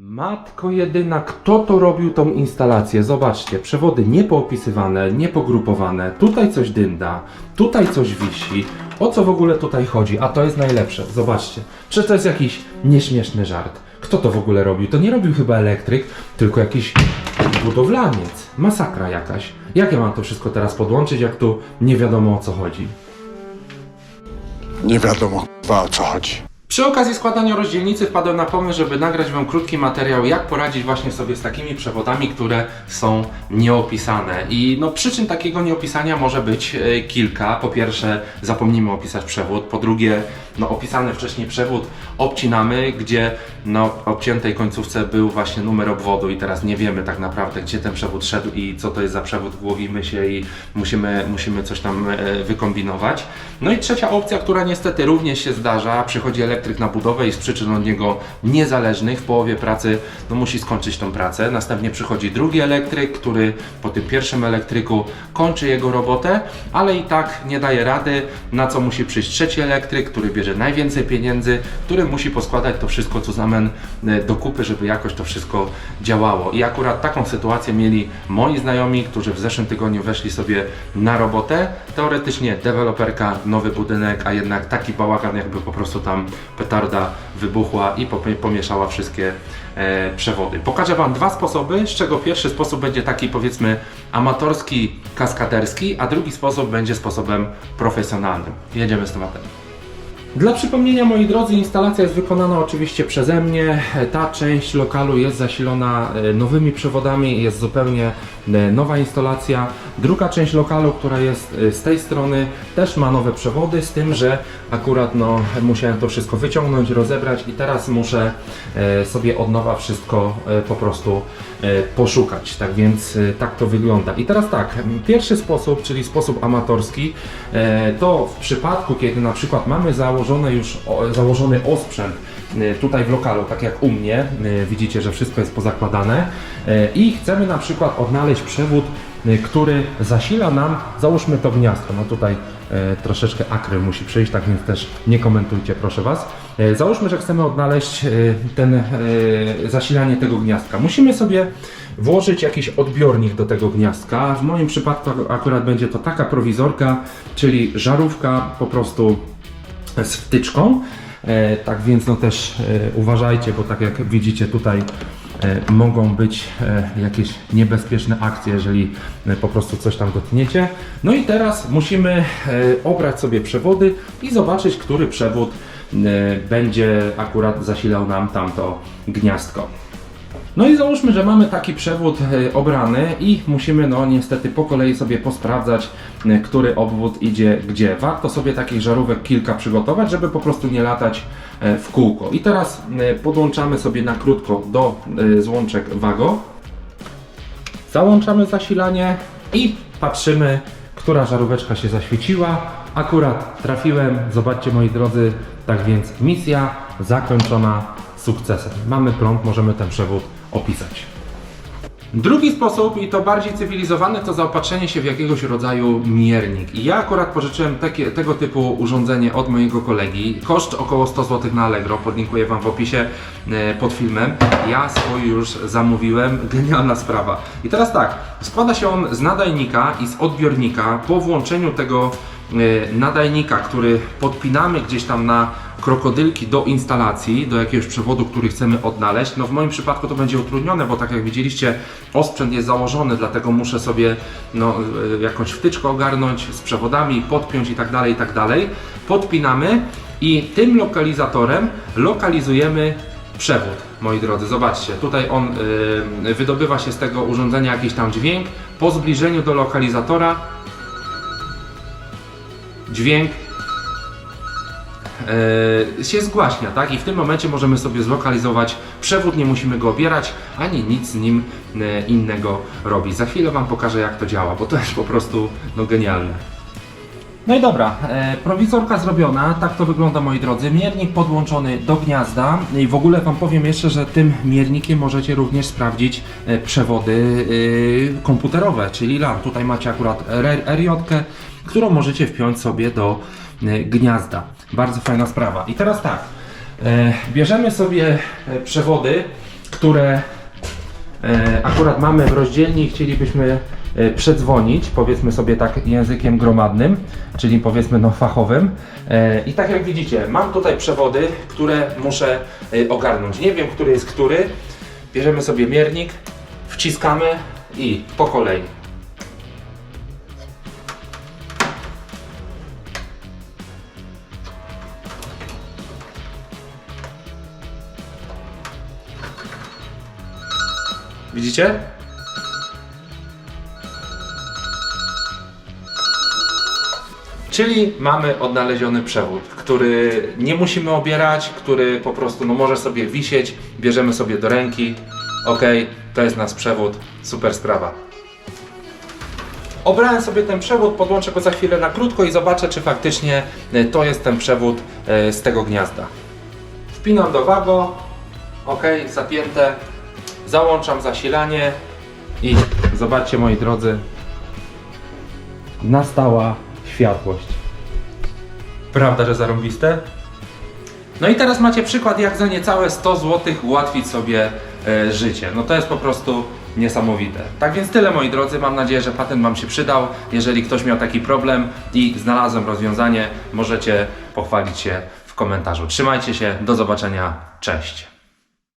Matko jedyna, kto to robił tą instalację? Zobaczcie, przewody niepoopisywane, niepogrupowane. Tutaj coś dynda, tutaj coś wisi. O co w ogóle tutaj chodzi? A to jest najlepsze. Zobaczcie. Czy to jest jakiś nieśmieszny żart? Kto to w ogóle robił? To nie robił chyba elektryk, tylko jakiś budowlaniec. Masakra jakaś. Jak ja mam to wszystko teraz podłączyć, jak tu nie wiadomo o co chodzi? Nie wiadomo chyba o co chodzi. Przy okazji składania rozdzielnicy wpadłem na pomysł, żeby nagrać Wam krótki materiał, jak poradzić właśnie sobie z takimi przewodami, które są nieopisane. I no, przyczyn takiego nieopisania może być e, kilka. Po pierwsze, zapomnimy opisać przewód. Po drugie, no, opisany wcześniej przewód obcinamy, gdzie no, obciętej końcówce był właśnie numer obwodu i teraz nie wiemy tak naprawdę, gdzie ten przewód szedł i co to jest za przewód. Głowimy się i musimy, musimy coś tam e, wykombinować. No i trzecia opcja, która niestety również się zdarza, przychodzi elektryk na budowę i z przyczyn od niego niezależnych w połowie pracy no, musi skończyć tą pracę. Następnie przychodzi drugi elektryk, który po tym pierwszym elektryku kończy jego robotę, ale i tak nie daje rady, na co musi przyjść trzeci elektryk, który bierze najwięcej pieniędzy, który musi poskładać to wszystko co zamen e, do kupy, żeby jakoś to wszystko działało. I akurat taką sytuację mieli moi znajomi, którzy w zeszłym tygodniu weszli sobie na robotę. Teoretycznie deweloperka, nowy budynek, a jednak taki bałagan, jakby po prostu tam petarda wybuchła i pomieszała wszystkie e, przewody. Pokażę Wam dwa sposoby, z czego pierwszy sposób będzie taki powiedzmy amatorski, kaskaderski, a drugi sposób będzie sposobem profesjonalnym. Jedziemy z tematem. Dla przypomnienia, moi drodzy, instalacja jest wykonana oczywiście przeze mnie. Ta część lokalu jest zasilona e, nowymi przewodami, jest zupełnie e, nowa instalacja. Druga część lokalu, która jest e, z tej strony, też ma nowe przewody, z tym, że akurat no, musiałem to wszystko wyciągnąć, rozebrać i teraz muszę sobie od nowa wszystko po prostu poszukać. Tak więc tak to wygląda. I teraz tak, pierwszy sposób, czyli sposób amatorski, to w przypadku, kiedy na przykład mamy założone już założony osprzęt e, tutaj w lokalu, tak jak u mnie, e, widzicie, że wszystko jest pozakładane e, i chcemy na przykład odnaleźć przewód, który zasila nam, załóżmy to gniazdko, no tutaj troszeczkę akry musi przyjść, tak więc też nie komentujcie proszę Was. Załóżmy, że chcemy odnaleźć ten zasilanie tego gniazdka. Musimy sobie włożyć jakiś odbiornik do tego gniazdka. W moim przypadku akurat będzie to taka prowizorka, czyli żarówka po prostu z wtyczką. E, tak więc no też e, uważajcie, bo tak jak widzicie tutaj e, mogą być jakieś niebezpieczne akcje, jeżeli po prostu coś tam dotkniecie. No i teraz musimy obrać sobie przewody i zobaczyć, który przewód będzie akurat zasilał nam tamto gniazdko. No i załóżmy, że mamy taki przewód e, obrany i musimy no niestety po kolei sobie posprawdzać, e, który obwód idzie gdzie. Warto sobie takich żarówek kilka przygotować, żeby po prostu nie latać e, w kółko. I teraz podłączamy sobie na krótko do złączek Wago. Załączamy zasilanie i patrzymy, która żaróweczka się zaświeciła. Akurat trafiłem, zobaczcie moi drodzy, tak więc misja zakończona sukcesem. Mamy prąd, możemy ten przewód opisać. Drugi sposób, i to bardziej cywilizowany, to zaopatrzenie się w jakiegoś rodzaju miernik. I ja akurat pożyczyłem takie, tego typu urządzenie od mojego kolegi. Koszt około 100 zł na Allegro, podlinkuję Wam w opisie e, pod filmem. Ja swój już zamówiłem, genialna sprawa. I teraz tak, składa się on z nadajnika i z odbiornika. Po włączeniu tego nadajnika, który podpinamy gdzieś tam na krokodylki do instalacji, do jakiegoś przewodu, który chcemy odnaleźć. No w moim przypadku to będzie utrudnione, bo tak jak widzieliście, osprzęt jest założony, dlatego muszę sobie no, e, jakąś wtyczkę ogarnąć z przewodami, podpiąć i tak dalej, i tak dalej. Podpinamy i tym lokalizatorem lokalizujemy przewód, moi drodzy. Zobaczcie, tutaj on y, wydobywa się z tego urządzenia jakiś tam dźwięk. Po zbliżeniu do lokalizatora dźwięk e, się zgłaśnia, tak? I w tym momencie możemy sobie zlokalizować przewód, nie musimy go obierać, ani nic z nim e, innego robić. Za chwilę Wam pokażę, jak to działa, bo to jest po prostu no, genialne. No i dobra, e, prowizorka zrobiona, tak to wygląda moi drodzy. Miernik podłączony do gniazda i w ogóle Wam powiem jeszcze, że tym miernikiem możecie również sprawdzić przewody komputerowe, czyli LAN. Tutaj macie akurat RJ, którą możecie wpiąć sobie do e, gniazda. Bardzo fajna sprawa. I teraz tak, e, bierzemy sobie e, przewody które akurat mamy w rozdzielni i chcielibyśmy przedzwonić, powiedzmy sobie tak językiem gromadnym, czyli powiedzmy no fachowym. I tak jak widzicie, mam tutaj przewody, które muszę ogarnąć. Nie wiem, który jest który. Bierzemy sobie miernik, wciskamy i po kolei. Widzicie? Czyli mamy odnaleziony przewód, który nie musimy obierać, który po prostu no, może sobie wisieć, bierzemy sobie do ręki. Ok, to jest nasz przewód, super sprawa. Obrałem sobie ten przewód, podłączę go za chwilę na krótko i zobaczę, czy faktycznie e, to jest ten przewód e, z tego gniazda. Wpinam do wago, ok, zapięte, załączam zasilanie i zobaczcie moi drodzy, nastała światłość. Prawda, że zarąbiste? No i teraz macie przykład, jak za niecałe 100 zł ułatwić sobie e, życie. No to jest po prostu niesamowite. Tak więc tyle moi drodzy, mam nadzieję, że patent Wam się przydał. Jeżeli ktoś miał taki problem i znalazłem rozwiązanie, możecie pochwalić się w komentarzu. Trzymajcie się, do zobaczenia, cześć.